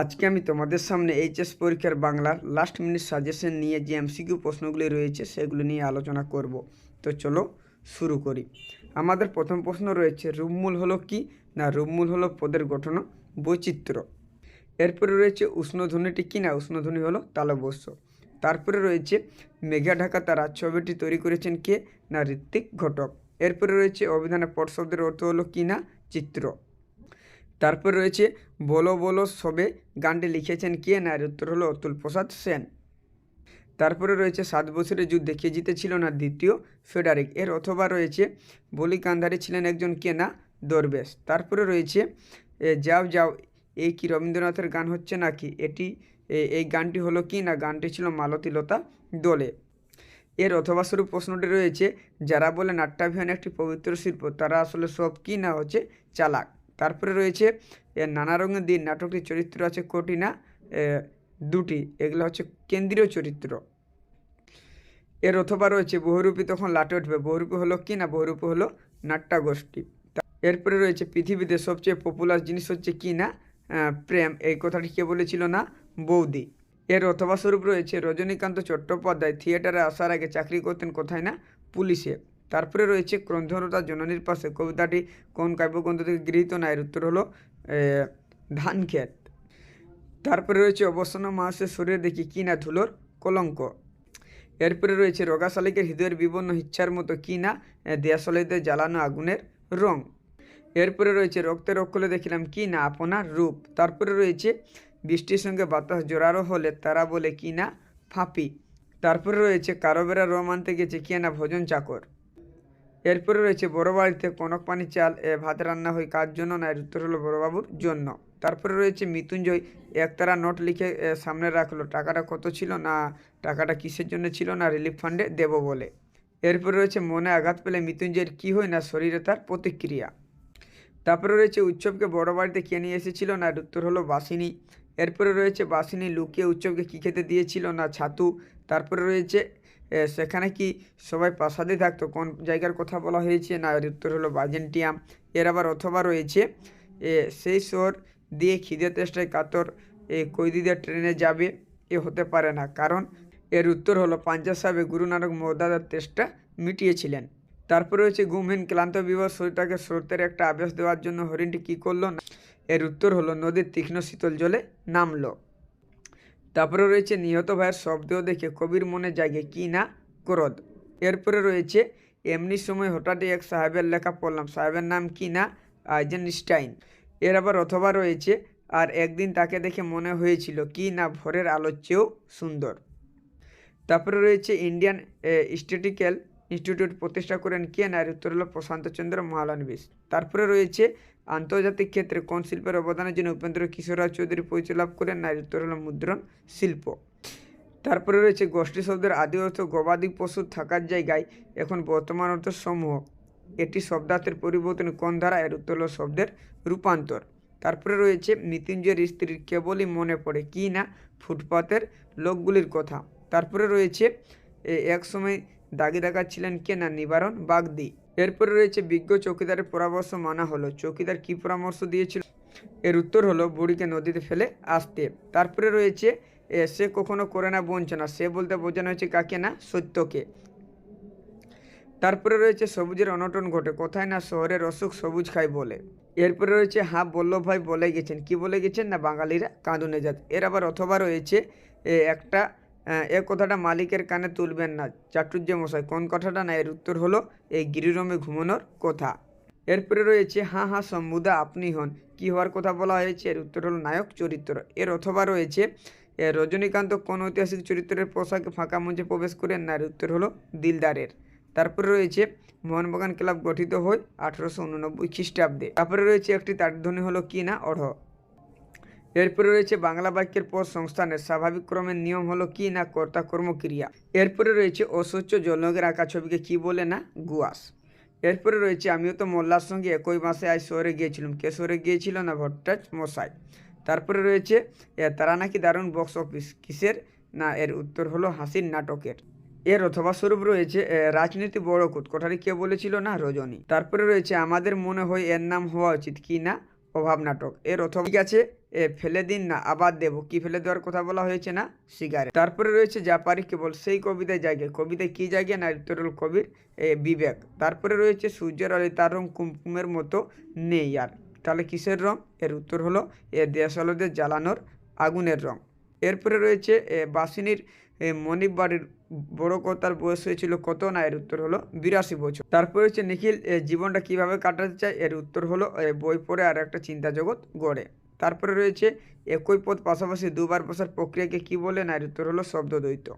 আজকে আমি তোমাদের সামনে এইচএস পরীক্ষার বাংলার লাস্ট মিনিট সাজেশন নিয়ে যে এমসিকিউ প্রশ্নগুলি রয়েছে, সেগুলো নিয়ে আলোচনা করব। তো চলো শুরু করি। আমাদের প্রথম প্রশ্ন রয়েছে, রূপমূল হলো কি না রূপমূল হলো পদের গঠন বৈচিত্র্য? এরপরে রয়েছে উষ্ণধ্বনিটি কি না? উষ্ণধ্বনি হলো তালবস্য। তারপরে রয়েছে, মেঘা ঢাকা তারা ছবিটি তৈরি করেছেন কে? না ঋত্বিক ঘটক। এরপরে রয়েছে অভিধানে পট শব্দের অর্থ হলো কি না? চিত্র। তারপর রয়েছে, বলো বলো, সবে গানটি লিখেছেন কে? না, এর উত্তর হলো অতুল প্রসাদ সেন। তারপরে রয়েছে, সাত বছরের যুদ্ধে কে জিতেছিল না? দ্বিতীয়, ফেডারিক। এর অথবা রয়েছে, বলি কান্ধারি ছিলেন একজন কে না? দরবেশ। তারপরে রয়েছে যাও যাও, এই কি রবীন্দ্রনাথের গান হচ্ছে নাকি? এটি এই গানটি হলো কি না? গানটি ছিল মালতীলতা দোলে। এর অথবা স্বরূপ প্রশ্নটি রয়েছে, যারা বলে নাট্যাভিয়ান একটি পবিত্র শিল্প, তারা আসলে সব কি না? হচ্ছে চালাক। তারপরে রয়েছে নানা রঙের দিন নাটকটির চরিত্র আছে কোটি না দুটি, এগুলো হচ্ছে কেন্দ্রীয় চরিত্র। এর অথবা রয়েছে বহুরূপী তখন লাটে উঠবে, বহুরূপী হলো কি না বহুরূপী হলো নাট্যাগোষ্ঠী। এরপরে রয়েছে পৃথিবীতে সবচেয়ে পপুলার জিনিস হচ্ছে কি না প্রেম, এই কথাটি কে বলেছিল না, বৌদি। এর অথবা স্বরূপ রয়েছে রজনীকান্ত চট্টোপাধ্যায়, থিয়েটারে আসার আগে চাকরি করতেন কোথায় না, পুলিশে। তারপরে রয়েছে ক্রন্ধনতা জননীর পাশে। কবিতাটি কোন কাব্যগ্রন্থ থেকে গৃহীত না এর উত্তর হলো আহ, ধানক্ষেত। তারপরে রয়েছে অবসন্ন মাসের শরীরে দেখি কি না ধুলোর কলঙ্ক। এরপরে রয়েছে রোগাশালিকের হৃদয়ের বিবর্ণ ইচ্ছার মতো কি না দেয়াশালিতে জ্বালানো আগুনের রং। এরপরে রয়েছে রক্তের অক্ষলে দেখিলাম কি না আপনার রূপ। তারপরে রয়েছে বৃষ্টির সঙ্গে বাতাস জোরালো হলে তারা বলে কি না ফাঁপি। তারপরে রয়েছে কারোবেরা রম আনতে গেছে কি না ভোজন চাকর। এরপরে রয়েছে, বড় বাড়িতে কনক পানি চাল এ ভাত রান্না হয় কার জন্য? না, এর উত্তর হলো বড়বাবুর জন্য। তারপরে রয়েছে মৃত্যুঞ্জয় একতারা নোট লিখে সামনে রাখল। টাকাটা কত ছিল? না, টাকাটা কিসের জন্য ছিল? না, রিলিফ ফান্ডে দেবো বলে। এরপরে রয়েছে, মনে আঘাত পেলে মৃত্যুঞ্জয়ের কী হয়? না, শরীরে তার প্রতিক্রিয়া। তারপরে রয়েছে, উৎসবকে বড় বাড়িতে কে নিয়ে এসেছিল? না, এর উত্তর হলো, বাসিনী। এরপরে রয়েছে, বাসিনী লুকিয়ে উৎসবকে কী খেতে দিয়েছিল? না, ছাতু। তারপরে রয়েছে সেখানে কি সবাই প্রাসাদে থাকতো? কোন জায়গার কথা বলা হয়েছে? না এর উত্তর হলো বাজেন্টিয়াম এর আবার অথবা রয়েছে সেই শহর দিয়ে খিদে তেষ্টায় কাতর, এ কৈদিদের ট্রেনে যাবে এ হতে পারে না। কারণ এর উত্তর হলো পাঞ্জাব সাহেবে গুরু নানক মোহদাদার তেষ্টা মিটিয়েছিলেন। তারপরে রয়েছে ঘুমহীন ক্লান্ত বিবাহ শরীরটাকে স্রোতের একটা আবেশ দেওয়ার জন্য হরিণটি কী করল না? এর উত্তর হলো নদীর তীক্ষ্ণ শীতল জলে নামলো। তারপরে রয়েছে নিহত ভাইয়ের শব্দ দেখে কবির মনে জাগে, কি না ক্রোধ? এরপরে রয়েছে, এমনি সময় হঠাৎই এক সাহেবের লেখা পড়লাম। সাহেবের নাম কি না? আইজেনস্টাইন। এর আবার অথবা রয়েছে, আর একদিন তাকে দেখে মনে হয়েছিল কি না ভোরের আলোর চেয়েও সুন্দর। তারপরে রয়েছে, ইন্ডিয়ান স্ট্যাটিক্যাল ইনস্টিটিউট প্রতিষ্ঠা করেন কে না উত্তর হলো প্রশান্তচন্দ্র মহালানবিশ। তারপরে রয়েছে আন্তর্জাতিক ক্ষেত্রে কোন শিল্পের অবদানের জন্য উপেন্দ্র কিশোর রায় চৌধুরী পরিচয় লাভ করেন না এর উত্তর মুদ্রণ শিল্প। তারপরে রয়েছে গোষ্ঠী শব্দের আদি অর্থ গবাদি পশু থাকার জায়গায় এখন বর্তমান অর্থ সমূহ। এটি শব্দার্থের পরিবর্তন কোন ধারা এর উত্তর শব্দের রূপান্তর। তারপরে রয়েছে মৃত্যুঞ্জয়ের স্ত্রীর কেবলই মনে পড়ে কি না ফুটপাতের লোকগুলির কথা। তারপরে রয়েছে এক সময় দাগি দেখাচ্ছিলেন কে না নিবারণ বাগদি। এরপরে রয়েছে বিজ্ঞ চৌকিদারের পরামর্শ মানা হলো। চৌকিদার কি পরামর্শ দিয়েছিল? এর উত্তর হলো, বুড়িকে নদীতে ফেলে আসতে। তারপরে রয়েছে সে কখনো করে না, বঞ্চনা। সে বলতে বোঝানো হয়েছে কাকে না, সত্যকে। তারপরে রয়েছে, সবুজের অনটন ঘটে। কোথায় না শহরের অসুখ সবুজ খায় বলে। এরপরে রয়েছে হ্যাঁ বল্লভ ভাই বলে গেছেন। কি বলে গেছেন না বাঙালিরা কাঁদুনে যাত এর আবার অথবা রয়েছে একটা এ কথাটা মালিকের কানে তুলবেন না। চাটুর্য মশাই কোন কথাটা না এর উত্তর হলো, এই গিরিরমে ঘুমানোর কথা। এরপরে রয়েছে হ্যাঁ হ্যাঁ সম্বুদা আপনি হন। কি হওয়ার কথা বলা হয়েছে? এর উত্তর হলো নায়ক চরিত্র। এর অথবা রয়েছে রজনীকান্ত কোন ঐতিহাসিক চরিত্রের পোশাকে ফাঁকা মঞ্চে প্রবেশ করেন না? এর উত্তর হলো দিলদারের। তারপরে রয়েছে, মোহনবাগান ক্লাব গঠিত হয় আঠারোশো উননব্বই খ্রিস্টাব্দে। তারপরে রয়েছে, একটি তারধ্বনি হলো কি না? অঢ়। এরপরে রয়েছে বাংলা বাক্যের পর সংস্থানের স্বাভাবিক ক্রমের নিয়ম হলো কি না কর্তা কর্মক্রিয়া। এরপরে রয়েছে অস্বচ্ছ জলনগের আঁকা ছবিকে কি বলে না? গুয়াস। এরপরে রয়েছে, আমিও তো মোল্লার সঙ্গে একই মাসে আজ শহরে গিয়েছিলাম। কে শহরে গিয়েছিল না ভট্টাচ মশাই? তারপরে রয়েছে তারা নাকি দারুণ বক্স অফিস কিসের? না, এর উত্তর হলো হাসির নাটকের। এর অথবা স্বরূপ রয়েছে রাজনীতি বড় কুত কথাটি কে বলেছিল না? রজনী। তারপরে রয়েছে, আমাদের মনে হয় এর নাম হওয়া উচিত। কি না? অভাব নাটক। এর অথবা ঠিক আছে ফেলে দিন না আবার দেবো। কি ফেলে দেওয়ার কথা বলা হয়েছে না? সিগারেট। তারপরে রয়েছে যা পারি কেবল সেই কবিতায় জায়গায় কবিতায় কি জায়গায় না উত্তর হল কবির বিবেক। তারপরে রয়েছে সূর্যের আলো তার রং কুমকুমের মতো নেই আর। তাহলে কিসের রং? এর উত্তর হলো এ দেশ আলোদের জ্বালানোর আগুনের রং। এরপরে রয়েছে এ, বাসিনীর মনিব বাড়ির বড় কর্তার বয়স হয়েছিল কত না? এর উত্তর হলো বিরাশি বছর। তারপরে হচ্ছে নিখিল জীবনটা কীভাবে কাটাতে চায়? এর উত্তর হলো বই পড়ে আর একটা চিন্তা জগৎ গড়ে। তারপরে রয়েছে, একই পদ পাশাপাশি দুবার বসার প্রক্রিয়াকে কি বলে? না, এর উত্তর হলো শব্দদ্বৈত।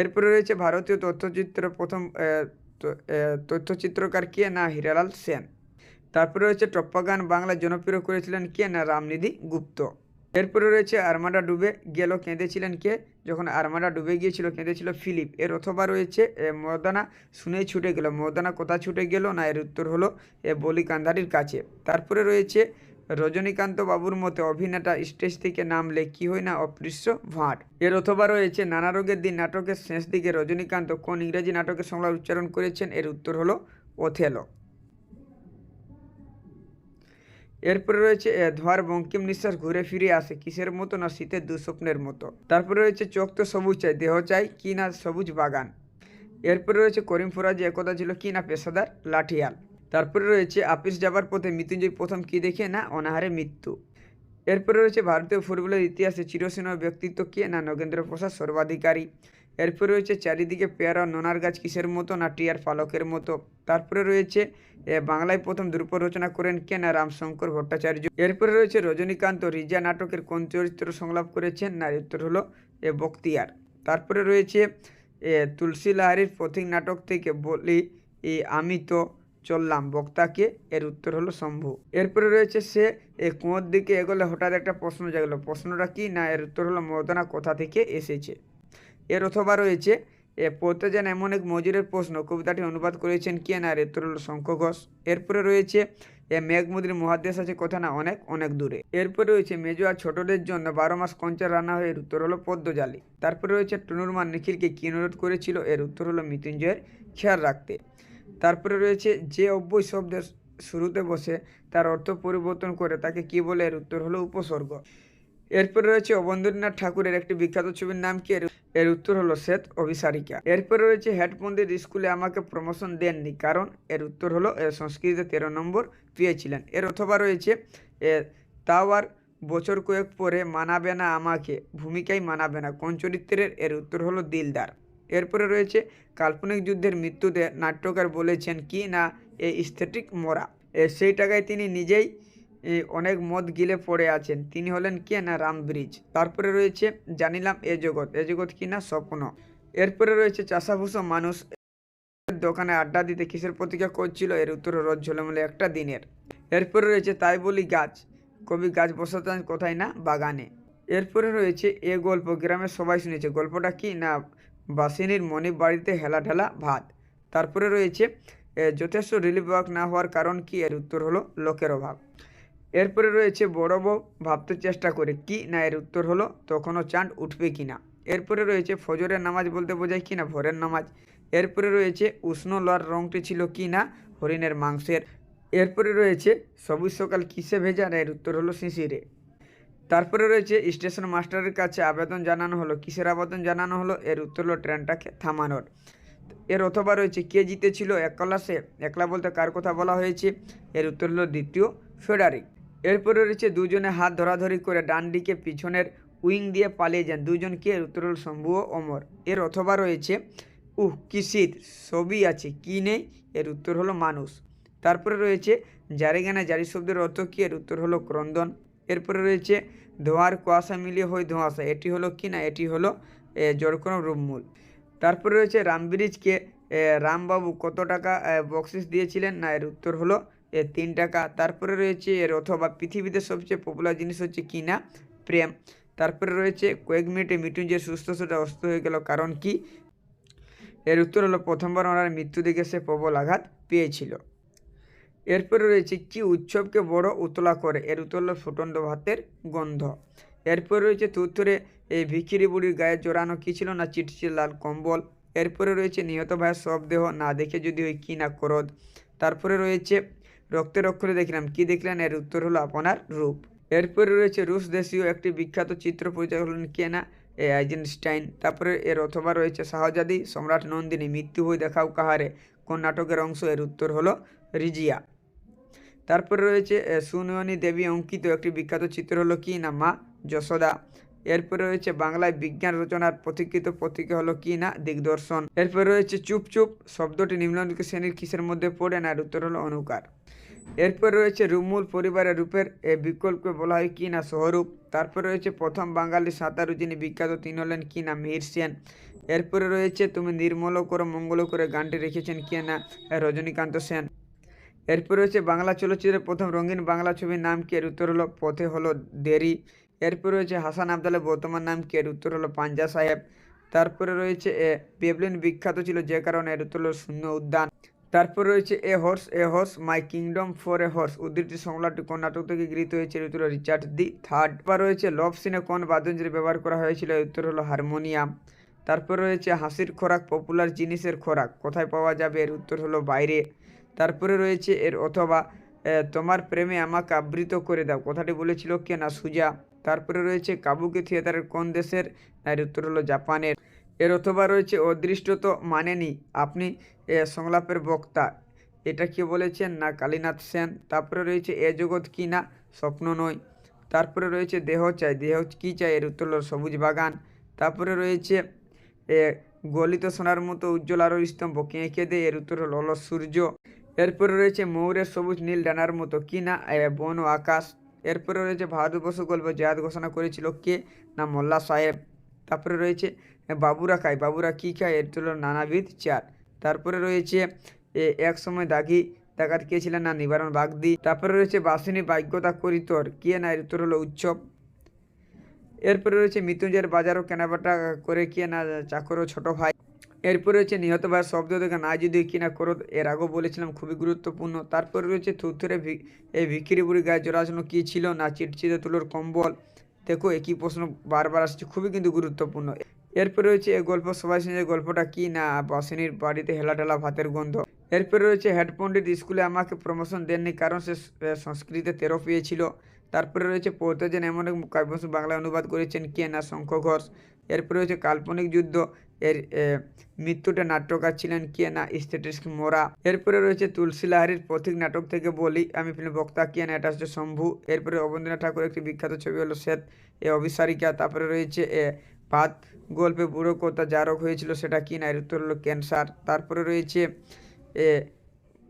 এরপরে রয়েছে ভারতীয় তথ্যচিত্রের প্রথম তথ্যচিত্রকার কে? না, হিরালাল সেন। তারপরে রয়েছে টপ্পা গান বাংলায় জনপ্রিয় করেছিলেন কে? না, রামনিধি গুপ্ত। এরপরে রয়েছে আর্মাডা ডুবে গেল, কেঁদেছিলেন কে? যখন আর্মাডা ডুবে গিয়েছিল, কেঁদেছিল ফিলিপ। এর অথবা রয়েছে মর্দানা শুনেই ছুটে গেল। মর্দানা কোথা ছুটে গেল? না, এর উত্তর হলো, এ বলি কান্ধারির কাছে। তারপরে রয়েছে রজনীকান্ত বাবুর মতে অভিনেতা স্টেজ থেকে নামলে কি হয় না অপৃশ্য ভাঁট এর অথবা রয়েছে নানা রোগের দিন নাটকের শেষ দিকে রজনীকান্ত কোন ইংরেজি নাটকের সংলাপ উচ্চারণ করেছেন? এর উত্তর হলো ওথেলো। এরপরে রয়েছে এ, ধোয়ার বঙ্কিম নিঃশ্বাস ঘুরে ফিরে আসে কিসের মতো না শীতের দুঃস্বপ্নের মতো? তারপরে রয়েছে চোখ তো সবুজ চাই দেহ চাই কি না সবুজ বাগান? এরপরে রয়েছে করিম ফরাজি একতা ছিল কি না পেশাদার? লাঠিয়াল। তারপরে রয়েছে আপিস যাবার পথে মৃত্যুঞ্জয় প্রথম কি দেখে, না অনাহারে মৃত্যু? এরপরে রয়েছে ভারতীয় ফুটবলের ইতিহাসে চিরস্মরণীয় ব্যক্তিত্ব কে, না নগেন্দ্র প্রসাদ সর্বাধিকারী? এরপরে রয়েছে চারিদিকে পেয়ারা নোনার গাছ কিসের মতো, না টিয়ার পালকের মতো? তারপরে রয়েছে বাংলায় প্রথম দ্রুপ রচনা করেন কে, না রামশঙ্কর ভট্টাচার্য? এরপরে রয়েছে রজনীকান্ত, রিজা নাটকের কোন চরিত্র সংলাপ করেছেন, না উত্তর হলো, এ, বক্তিয়ার? তারপরে রয়েছে তুলসী লাহারির পথিক নাটক থেকে বলি আমি তো চললাম। বক্তাকে এর উত্তর হলো শম্ভু এরপরে রয়েছে সে, এ কুয়োর দিকে এগোলে হঠাৎ একটা প্রশ্ন জাগলো। প্রশ্নটা কি? না, এর উত্তর হলো মর্দনা কোথা থেকে এসেছে? এর অথবা রয়েছে, এ পড়তে যেন এমন এক মজুরের প্রশ্ন। কবিতাটি অনুবাদ করেছেন কে না, এর উত্তর হলো শঙ্খ ঘোষ। এরপরে রয়েছে, এ মেঘমুদ্রির মহাদেশ আছে কথা না, অনেক অনেক দূরে। এরপরে রয়েছে, মেজো আর ছোটদের জন্য বারো মাস কঞ্চার রান্না হয়ে, এর উত্তর হলো পদ্মজালি তারপরে রয়েছে টুনুরমান নিখিলকে কি অনুরোধ করেছিল? এর উত্তর হলো মৃত্যুঞ্জয়ের খেয়াল রাখতে। তারপরে রয়েছে যে অব্যয় শব্দের শুরুতে বসে তার অর্থ পরিবর্তন করে তাকে কি বলে এর উত্তর হলো উপসর্গ। এরপরে রয়েছে অবন্ধীনাথ ঠাকুরের একটি বিখ্যাত ছবির নাম কি? এর এর উত্তর হলো শ্বেত অভিসারিকা। এরপরে রয়েছে হেডপন্ডিত স্কুলে আমাকে প্রমোশন দেননি কারণ এর উত্তর হলো এ, সংস্কৃতিতে তেরো নম্বর পেয়েছিলেন। এর অথবা রয়েছে তাও আর বছর কয়েক পরে মানাবে না আমাকে ভূমিকাই মানাবে না। কোন চরিত্রের? এর উত্তর হলো দিলদার। এরপরে রয়েছে, কাল্পনিক যুদ্ধের মৃত্যুতে নাট্যকার বলেছেন, কি না, এ স্থেটিক মরা। সেই টাকায় তিনি নিজেই অনেক মদ গিলে পড়ে আছেন। তিনি হলেন, কে না, রামব্রিজ? তারপরে রয়েছে, জানিলাম এ জগৎ। এ জগৎ কি না, স্বপ্ন। এরপরে রয়েছে, চাষাভূষা মানুষ। দোকানে আড্ডা দিতে কিসের প্রতিজ্ঞা করছিল? এর উত্তর রোজ ঝলমলে একটা দিনের। এরপরে রয়েছে, তাই বলি গাছ। কবি, গাছ বসাতেন কোথায় না, বাগানে। এরপরে রয়েছে, এ গল্প। গ্রামের সবাই শুনেছে, গল্পটা কি না বাসিনীর মনিব বাড়িতে হেলা ঢেলা ভাত। তারপরে রয়েছে যথেষ্ট রিলিফ ওয়ার্ক না হওয়ার কারণ কি এর উত্তর হলো লোকের অভাব। এরপরে রয়েছে, বড় বউ ভাবতে চেষ্টা করে কি না এর উত্তর হলো, তখনও চাঁদ উঠবে কি না। এরপরে রয়েছে, ফজরের নামাজ বলতে বোঝায় কি না, ভোরের নামাজ। এরপরে রয়েছে, উষ্ণ লর রংটি ছিল কি না, হরিণের মাংসের। এরপরে রয়েছে, সবুজ সকাল কিসে ভেজা না এর উত্তর হলো শিশিরে। তারপরে রয়েছে স্টেশন মাস্টারের কাছে আবেদন জানানো হলো, কিসের আবেদন জানানো হলো? এর উত্তর হলো ট্রেনটাকে থামানোর এর অথবা রয়েছে, কে জিতেছিল? একলাসে একলা বলতে কার কথা বলা হয়েছে? এর উত্তর হলো দ্বিতীয় ফেডারিক এরপরে রয়েছে, দুজনে হাত ধরাধরি করে ডান দিকে পিছনের উইং দিয়ে পালিয়ে যান। দুজনকে এর উত্তর হলো শম্ভু ও অমর। এর অথবা রয়েছে, উহ, কি শীত সবই আছে, কি নেই? এর উত্তর হলো মানুষ। তারপরে রয়েছে জারিগানা জারি শব্দের অর্থ কি? এর উত্তর হলো ক্রন্দন। এরপরে রয়েছে ধোঁয়ার কুয়াশা মিলিয়ে হয় ধোঁয়াশা। এটি হলো কি না? এটি হলো জড়করম রূপমূল। তারপরে রয়েছে রামব্রিজকে রামবাবু কত টাকা এ, বকশিস দিয়েছিলেন? না এর উত্তর হলো এ, তিন টাকা। তারপরে রয়েছে এর অথবা পৃথিবীতে সবচেয়ে পপুলার জিনিস হচ্ছে কি না? প্রেম। তারপরে রয়েছে কয়েক মিনিটে মৃত্যুঞ্জয় সুস্থ সেটা অস্ত হয়ে গেল। কারণ কি? এর উত্তর হলো প্রথমবার ওনার মৃত্যু দিকে সে প্রবল আঘাত পেয়েছিল। এরপরে রয়েছে, কি উৎসবকে বড় উতলা করে? এর উত্তর হলো ফুটন্ত ভাতের গন্ধ। এরপরে রয়েছে তুত্তরে এই ভিখিরি বুড়ির গায়ে জোড়ানো কি ছিল না? চিটচিট লাল কম্বল। এরপরে রয়েছে, নিহত ভাইয়ের সব দেহ না দেখে যদি ওই কি না করদ তারপরে রয়েছে, রক্তের অক্ষরে দেখলাম, কি দেখলেন? এর উত্তর হলো আপনার রূপ। এরপরে রয়েছে, রুশ দেশীয় একটি বিখ্যাত চিত্র পরিচালক হলেন কে না? এ আইজেনস্টাইন। তারপরে এর অথবা রয়েছে, শাহজাদি সম্রাট নন্দিনী, মৃত্যু হয়ে দেখাও কাহারে? কোন নাটকের অংশ? এর উত্তর হলো রিজিয়া। তারপরে রয়েছে সুনয়নী দেবী অঙ্কিত একটি বিখ্যাত চিত্র হলো কি না? মা যশোদা। এরপরে রয়েছে, বাংলায় বিজ্ঞান রচনার পথিকৃত পত্রিকা হলো কি না? দিগদর্শন। এরপরে রয়েছে, চুপ চুপ, শব্দটি নিম্নলিখিত শ্রেণির কিসের মধ্যে পড়ে না? উত্তর হলো অনুকার। এরপর রয়েছে, রুমুল পরিবারের রূপের, এ বিকল্পকে বলা হয় কি না? সহরূপ। তারপর রয়েছে, প্রথম বাঙালি সাঁতারু যিনি বিখ্যাত, তিনি হলেন কি না? মিহির সেন। এরপরে রয়েছে, তুমি নির্মল করো, মঙ্গল করে গানটি রেখেছেন কে না? রজনীকান্ত সেন। এরপর রয়েছে বাংলা চলচ্চিত্রের প্রথম রঙিন বাংলা ছবির নাম কি এর উত্তর হলো, পথে হলো দেরি। এরপর রয়েছে হাসান আবদালের বর্তমান নাম কি এর উত্তর হলো, পাঞ্জা সাহেব। তারপরে রয়েছে এ পেবলিন বিখ্যাত ছিল যে কারণে এর উত্তর হলো শূন্য উদ্যান। তারপর রয়েছে a horse a horse, my kingdom for a horse. উদ্ধৃতি সংলাপটি কোন নাটক থেকে গৃহীত হয়েছে এর উত্তর রিচার্ড দি থার্ড। বা রয়েছে লভ সিনে কোন বাদ্যযন্ত্রে ব্যবহার করা হয়েছিল এর উত্তর হলো হারমোনিয়াম। তারপর রয়েছে হাসির খোরাক, পপুলার জিনিসের খোরাক। কোথায় পাওয়া যাবে এর উত্তর হলো বাইরে। তারপরে রয়েছে এর অথবা তোমার প্রেমে আমাকে আবৃত করে দাও। কথাটি বলেছিল কে না, সুজা। তারপরে রয়েছে কাবুকি থিয়েটারের কোন দেশের? এর উত্তর হলো জাপানের। এর অথবা রয়েছে অদৃষ্ট তো মানেনি। আপনি সংলাপের বক্তা। এটা কি বলেছেন? না, কালীনাথ সেন। তারপরে রয়েছে, এ জগৎ কি না? স্বপ্ন নয়। তারপরে রয়েছে, দেহ চাই। দেহ কি চাই? এর উত্তর হলো সবুজ বাগান। তারপরে রয়েছে গলিত সোনার মতো উজ্জ্বল আরও স্তম্ভ। কেঁকে দেয়? এর উত্তর হলো সূর্য। এরপরে রয়েছে ময়ূরের সবুজ নীল ডানার মতো কি না বন ও আকাশ। এরপরে রয়েছে ভারতবর্ষ গল্প জেহাদ ঘোষণা করেছিল কে না মোল্লা সাহেব। তারপরে রয়েছে বাবুরা খায় বাবুরা কী খায় এর তুলো নানাবিধ চার। তারপরে রয়েছে এ, এক সময় দাগি ডাকাত কে ছিলেন না নিবারণ বাগদি। তারপরে রয়েছে বাসিনী বাগ্যতা করিতর কে না এর উত্তর হলো উৎসব। এরপরে রয়েছে মৃত্যুঞ্জয়ের বাজারও কেনাবেটা করে কে না চাকরও ছোট ভাই। এরপরে রয়েছে নিহত ভাই শব্দ থেকে না যদি কিনা করো, এর আগেও বলেছিলাম খুবই গুরুত্বপূর্ণ। তারপরে রয়েছে থুথুরে এই ভিখিরি গায়ে জোড়াজন্য কী ছিল না চিটচিটে তুলোর কম্বল? দেখো, একই প্রশ্ন বারবার আসছে, খুবই কিন্তু গুরুত্বপূর্ণ। এরপরে রয়েছে এই গল্প, সবাই শুনে গল্পটা কি না, বাসিনীর বাড়িতে হেলা টেলা ভাতের গন্ধ। এরপরে রয়েছে হেড স্কুলে আমাকে প্রমোশন দেননি, কারণ সে সংস্কৃতে তেরো পেয়েছিল। তারপরে রয়েছে পড়তে যেন এমন এক কাব্যবস্তু বাংলায় অনুবাদ করেছেন কে না শঙ্খ ঘোষ এরপরে রয়েছে কাল্পনিক যুদ্ধ এর মৃত্যুটা নাট্যকার ছিলেন কে না স্টেটিস্ক মোরা। এরপরে রয়েছে তুলসী লাহারির পথিক নাটক থেকে বলি, আমি ফিল্ম বক্তা কে না এটা হচ্ছে শম্ভু। এরপরে অবনীন্দ্রনাথ ঠাকুর একটি বিখ্যাত ছবি হলো শ্বেত, এ অভিসারিকা তারপরে রয়েছে, এ ভাত গল্পে বুড়ো কথা যা রোগ হয়েছিল সেটা কি না এর উত্তর হলো ক্যান্সার। তারপরে রয়েছে, এ,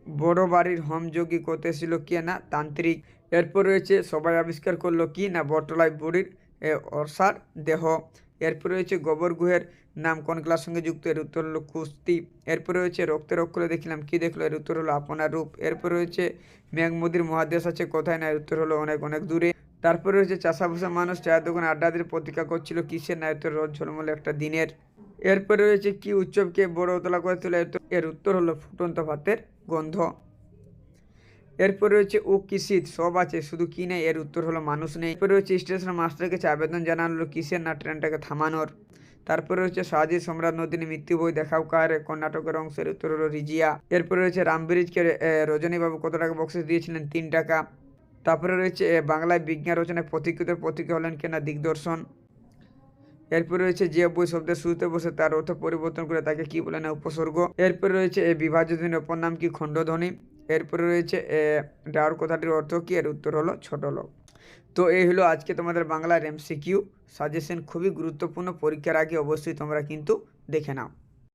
বড় বাড়ির হোমযোগী করতে ছিল কে না তান্ত্রিক। এরপর রয়েছে, সবাই আবিষ্কার করল কি না বটলাই বুড়ির অর্ষার দেহ। এরপর রয়েছে গোবর গুহের নাম কোন ক্লাস সঙ্গে যুক্ত, এর উত্তর হলো কুস্তি। এরপরে রয়েছে রক্তের অক্ষরে দেখলাম, কি দেখল? এর উত্তর হলো আপনার রূপ। এরপর রয়েছে মেঘমদির মহাদেশ আছে কোথায় না, এর উত্তর হলো অনেক অনেক দূরে। তারপরে রয়েছে চাষাভুষা মানুষ, চায়ের দোকানে আড্ডা প্রতীক্ষা করছিল, কিসের না, এর রোজ ঝলমলে একটা দিনের। এরপরে রয়েছে কি উৎসবকে বড় তোলা করে তোলা এর উত্তর হলো ফুটন্ত ভাতের গন্ধ। এরপর রয়েছে ও কিসিত সব আছে, শুধু কি নেই? এর উত্তর হলো মানুষ নেই। এরপর রয়েছে স্টেশন মাস্টারের কাছে আবেদন জানালো কিসের না ট্রেনটাকে থামানোর। তারপরে রয়েছে শাহজি সম্রাট নদিনী মৃত্যু বই দেখাও কার? কর্ণাটকের অংশের উত্তর হলো রিজিয়া। এরপরে রয়েছে রামব্রিজকে রজনীবাবু কত টাকা বক্সিস দিয়েছিলেন? তিন টাকা। তারপরে রয়েছে বাংলায় বিজ্ঞান রচনায় প্রতীকৃত প্রতীক হলেন কেনা? দিগদর্শন। এরপর রয়েছে, যে বই শব্দের শুরুতে বসে তার অর্থ পরিবর্তন করে তাকে কি বলে না উপসর্গ। এরপর রয়েছে বিভাজ্য ধ্বনির অপর নাম কি? খণ্ডধ্বনি। এরপরে রয়েছে ডাউর কথাটির অর্থ কী? এর উত্তর হলো ছোট লোক। তো এই হলো আজকে তোমাদের বাংলার এমসিকিউ সাজেশন খুবই গুরুত্বপূর্ণ। পরীক্ষার আগে অবশ্যই তোমরা কিন্তু দেখে নাও।